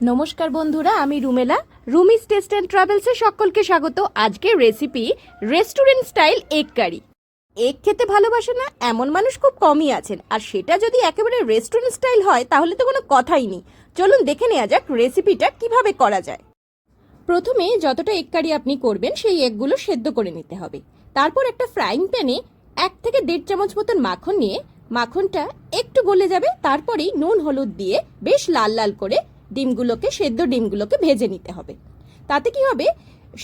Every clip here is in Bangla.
নমস্কার বন্ধুরা, আমি রুমেলা। রুমিস টেস্ট অ্যান্ড ট্রাভেলসে সকলকে স্বাগত। আজকের recipe restaurant style egg curry. Egg খেতে ভালোবাসে না, এমন মানুষ খুব কমই আছেন। আর সেটা যদি একেবারে রেস্টুরেন্ট স্টাইল হয়, তাহলে তো কোনো কথাই নেই। চলুন দেখে নেওয়া যাক রেসিপিটা কীভাবে করা যায়। প্রথমে যতটা এগ কারি আপনি করবেন, সেই এগগুলো সেদ্ধ করে নিতে হবে। তারপর একটা ফ্রাইং প্যানে এক থেকে দেড় চামচ মতন মাখন নিয়ে, মাখনটা একটু গলে যাবে। তারপরেই নুন, হলুদ দিয়ে বেশ লাল লাল করে ডিমগুলোকে, সেদ্ধ ডিমগুলোকে ভেজে নিতে হবে। তাতে কি হবে?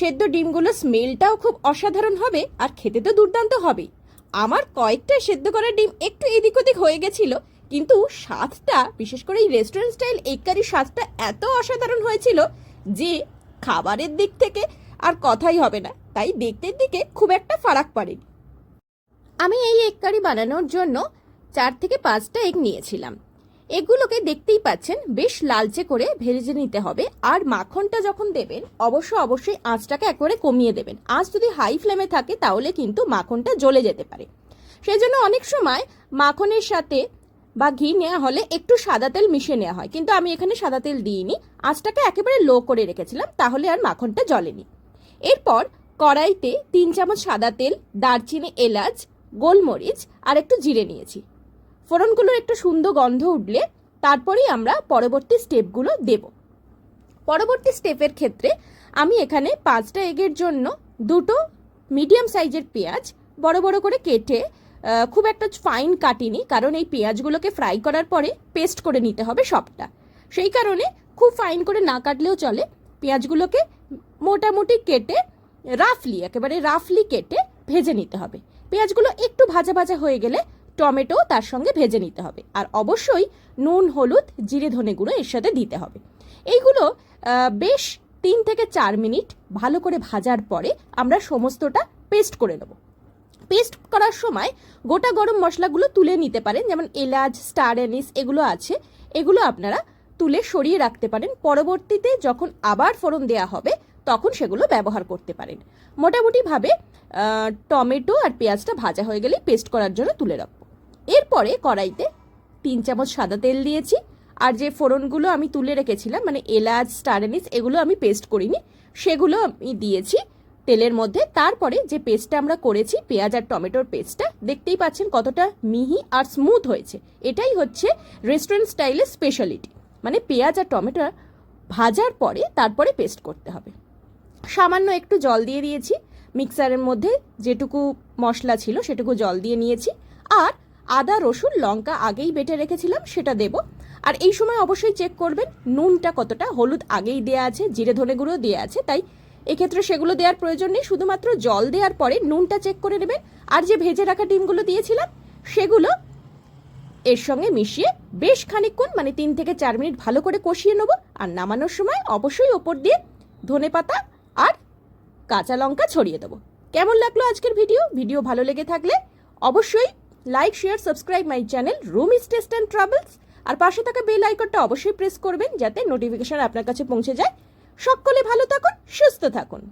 সেদ্ধ ডিমগুলো স্মেলটাও খুব অসাধারণ হবে আর খেতে তো দুর্দান্ত হবেই আমার কয়েকটা সেদ্ধ করা ডিম একটু এদিক ওদিক হয়ে গেছিল, কিন্তু স্বাদটা, বিশেষ করে এই রেস্টুরেন্ট স্টাইল এগ কারির স্বাদটা এত অসাধারণ হয়েছিল যে খাবারের দিক থেকে আর কথাই হবে না। তাই দেখতের দিকে খুব একটা ফারাক পড়েনি। আমি এই এগ কারি বানানোর জন্য চার থেকে পাঁচটা এগ নিয়েছিলাম। এগুলোকে দেখতেই পাচ্ছেন বেশ লালচে করে ভেজে নিতে হবে। আর মাখনটা যখন দেবেন, অবশ্য অবশ্যই আঁচটাকে একবারে কমিয়ে দেবেন। আঁচ যদি হাই ফ্লেমে থাকে, তাহলে কিন্তু মাখনটা জ্বলে যেতে পারে। সেই জন্য অনেক সময় মাখনের সাথে বা ঘি নেওয়া হলে একটু সাদা তেল মিশিয়ে নেওয়া হয়। কিন্তু আমি এখানে সাদা তেল দিইনি। আঁচটাকে একেবারে লো করে রেখেছিলাম, তাহলে আর মাখনটা জ্বলেনি। এরপর কড়াইতে তিন চামচ সাদা তেল, দারচিনি, এলাচ, গোলমরিচ আর একটু জিরে নিয়েছি। ফোড়নগুলোর একটু সুন্দর গন্ধ উঠলে তারপরেই আমরা পরবর্তী স্টেপগুলো দেব। পরবর্তী স্টেপের ক্ষেত্রে আমি এখানে পাঁচটা এগের জন্য দুটো মিডিয়াম সাইজের পেঁয়াজ বড় বড় করে কেটে খুব একটা ফাইন কাটিনি, কারণ এই পেঁয়াজগুলোকে ফ্রাই করার পরে পেস্ট করে নিতে হবে সবটা। সেই কারণে খুব ফাইন করে না কাটলেও চলে। পেঁয়াজগুলোকে মোটামুটি কেটে রাফলি, একেবারে রাফলি কেটে ভেজে নিতে হবে। পেঁয়াজগুলো একটু ভাজা ভাজা হয়ে গেলে টমেটো তার সঙ্গে ভেজে নিতে হবে। আর অবশ্যই নুন, হলুদ, জিরে, ধনে গুঁড়ো এর সাথে দিতে হবে। এইগুলো বেশ তিন থেকে চার মিনিট ভালো করে ভাজার পরে আমরা সমস্তটা পেস্ট করে নেব। পেস্ট করার সময় গোটা গরম মশলাগুলো তুলে নিতে পারেন। যেমন এলাচ, স্টার অ্যানিস এগুলো আছে। এগুলো আপনারা তুলে সরিয়ে রাখতে পারেন। পরবর্তীতে যখন আবার ফোড়ন দেওয়া হবে, তখন সেগুলো ব্যবহার করতে পারেন। মোটামুটিভাবে টমেটো আর পেঁয়াজটা ভাজা হয়ে গেলেই পেস্ট করার জন্য তুলে রাখব। এরপরে কড়াইতে তিন চামচ সাদা তেল দিয়েছি, আর যে ফোড়নগুলো আমি তুলে রেখেছিলাম মানে এলাচ, স্টারেনিস, এগুলো আমি পেস্ট করিনি, সেগুলো আমি দিয়েছি তেলের মধ্যে। তারপরে যে পেস্টটা আমরা করেছি, পেঁয়াজ আর টমেটোর পেস্টটা, দেখতেই পাচ্ছেন কতটা মিহি আর স্মুথ হয়েছে। এটাই হচ্ছে রেস্টুরেন্ট স্টাইলের স্পেশালিটি মানে পেঁয়াজ আর টমেটো ভাজার পরে তারপরে পেস্ট করতে হবে। সামান্য একটু জল দিয়ে দিয়েছি, মিক্সারের মধ্যে যেটুকু মশলা ছিল সেটুকু জল দিয়ে নিয়েছি, আর আদা, রসুন, লঙ্কা আগেই বেটে রেখেছিলাম, সেটা দেব। আর এই সময় অবশ্যই চেক করবেন, নুনটা কতটা, হলুদ আগেই দেওয়া আছে, জিরে ধনে গুঁড়ো দেওয়া আছে, তাই এক্ষেত্রে সেগুলো দেওয়ার প্রয়োজন নেই, শুধুমাত্র জল দেওয়ার পরে নুনটা চেক করে নেবেন। আর যে ভেজে রাখা ডিমগুলো দিয়েছিলাম, সেগুলো এর সঙ্গে মিশিয়ে বেশ খানিকক্ষণ মানে তিন থেকে চার মিনিট ভালো করে কষিয়ে নেব। আর নামানোর সময় অবশ্যই ওপর দিয়ে ধনে পাতা আর কাঁচা লঙ্কা ছড়িয়ে দেবো। কেমন লাগল আজকের ভিডিও? ভিডিও ভালো লেগে থাকলে অবশ্যই like share subscribe my channel room is taste and travels আর পাশে থাকা বেল আইকনটা অবশ্যই প্রেস করবেন, যাতে নোটিফিকেশন আপনার কাছে পৌঁছে যায়। সকলে ভালো থাকুন, সুস্থ থাকুন।